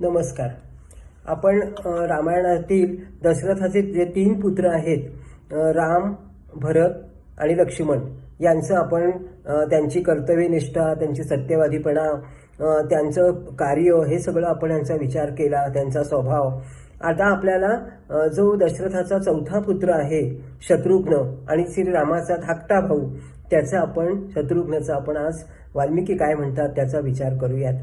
नमस्कार. आपण रामायणातील दशरथाचे जे तीन पुत्र आहेत राम भरत आणि लक्ष्मण यांचं आपण त्यांची कर्तव्यनिष्ठा त्यांची सत्यवादीपणा त्यांचं कार्य हे सगळं आपण यांचा विचार केला त्यांचा स्वभाव. आता आपल्याला जो दशरथाचा चौथा पुत्र आहे शत्रुघ्न आणि श्रीरामाचा धाकटा भाऊ त्याचा आपण शत्रुघ्नचा आपण आज वाल्मिकी काय म्हणतात त्याचा विचार करूयात.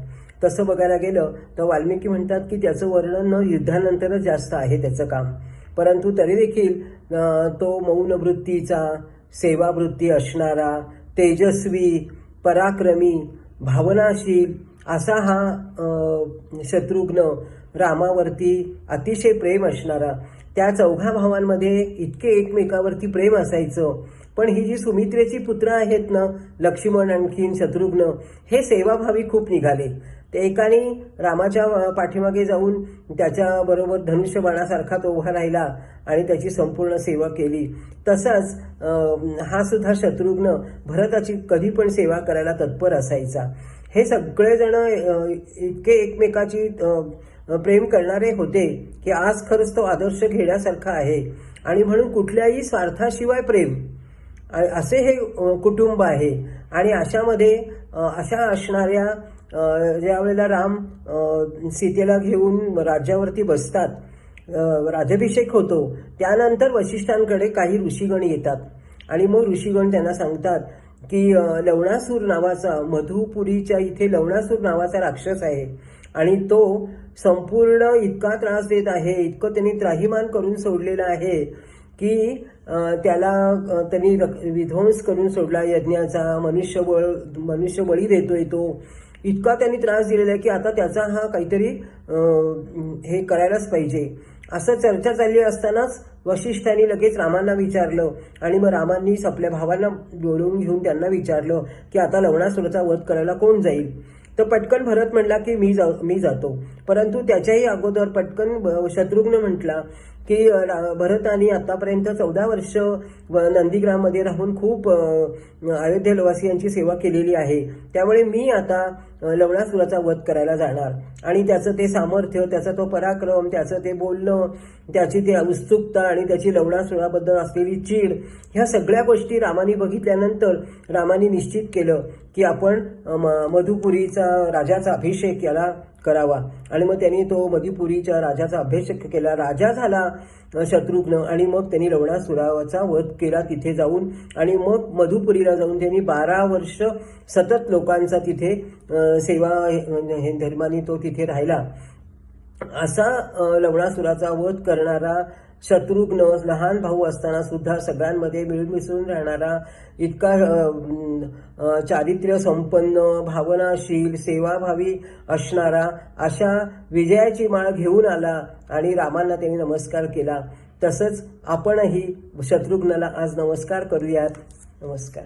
तसं बघायला गेलं तर वाल्मिकी म्हणतात की त्याचं वर्णन युद्धानंतरच जास्त आहे त्याचं काम. परंतु तरी देखील तो मौन वृत्तीचा सेवावृत्ती असणारा तेजस्वी पराक्रमी भावनाशील असा हा शत्रुघ्न रामावरती अतिशय प्रेम असणारा. त्या चौघा भावांमध्ये इतके एकमेकावरती प्रेम असायचं. पण ही जी सुमित्रेची पुत्र आहेत ना लक्ष्मण आणखीन शत्रुघ्न हे सेवाभावी खूप निघाले. ते एकाने रामाच्या पाठीमागे जाऊन त्याच्याबरोबर धनुष्यबाणासारखा तो उभा राहिला आणि त्याची संपूर्ण सेवा केली. तसंच हा सुद्धा शत्रुघ्न भरताची कधी पण सेवा करायला तत्पर असायचा. हे सगळेजण इतके एकमेकाची प्रेम करणारे होते की आज खरंच तो आदर्श घेण्यासारखा आहे. आणि म्हणून कुठल्याही स्वार्थाशिवाय प्रेम असे हे कुटुंब आहे. आणि अशामध्ये अशा असणाऱ्या ज्यावेळेला ज्या वेळेला राम सीतेला घेऊन राज्यावरती बसतात राजाभिषेक राज्याभिषेक होतो त्यानंतर वशिष्ठांकडे काही ऋषीगण येतात. आणि मग ऋषीगण त्यांना सांगतात की लवणासूर नावाचा मधुपुरीच्या इथे लवणासूर नावाचा राक्षस आहे. आणि तो संपूर्ण इतका त्रास देत आहे इतकं त्यांनी त्राहिमान करून सोडलेलं आहे की त्याला त्यांनी विध्वंस करून सोडला यज्ञाचा मनुष्यबळ मनुष्यबळी देतोय तो. इतका त्यांनी त्रास दिलेला आहे की आता त्याचा हा काहीतरी हे करायलाच पाहिजे. असं चर्चा चालली असतानाच वशिष्ठांनी लगेच रामांना विचारलं आणि मग रामांनीच आपल्या भावांना बोलवून घेऊन त्यांना विचारलं की आता लवणासुराचा वध करायला कोण जाईल? तर पटकन भरत म्हणला की मी जाऊ मी जातो. परंतु त्याच्याही अगोदर पटकन शत्रुघ्न म्हटला की रा- भरतानी आतापर्यंत चौदा वर्ष व- नंदीग्राममध्ये राहून खूप अ, सेवा केलेली आहे. त्यामुळे मी आता लवणासुराचा वध करायला जाणार. आणि त्याचं ते सामर्थ्य त्याचा तो पराक्रम त्याचं ते बोलणं त्याची ती उत्सुकता आणि त्याची लवणासुराबद्दल असलेली चीड ह्या सगळ्या गोष्टी रामाने बघितल्यानंतर रामाने निश्चित केलं की आपण म- मधुपुरीचा राजाचा अभिषेक याला करावा. आणि मग त्यांनी तो मधुपुरीच्या राजाचा अभिषेक केला. राजा झाला शत्रुघ्न. आणि मग त्यांनी लवणासुराचा वध केला तिथे जाऊन. आणि मग मधुपुरीला जाऊन त्यांनी बारा वर्ष सतत लोकांचा तिथे सेवा म्हणजे हे धर्माने तो तिथे राहिला. असा लवणासुराचा वध करणारा शत्रुघ्न लहान भाऊ असताना सुद्धा सगळ्यांमध्ये मिळून मिसळून राहणारा इतका चारित्र्य संपन्न भावनाशील सेवाभावी असणारा अशा विजयाची माळ घेऊन आला आणि रामांना त्यांनी नमस्कार केला. तसंच आपणही शत्रुघ्नाला आज नमस्कार करूयात. नमस्कार.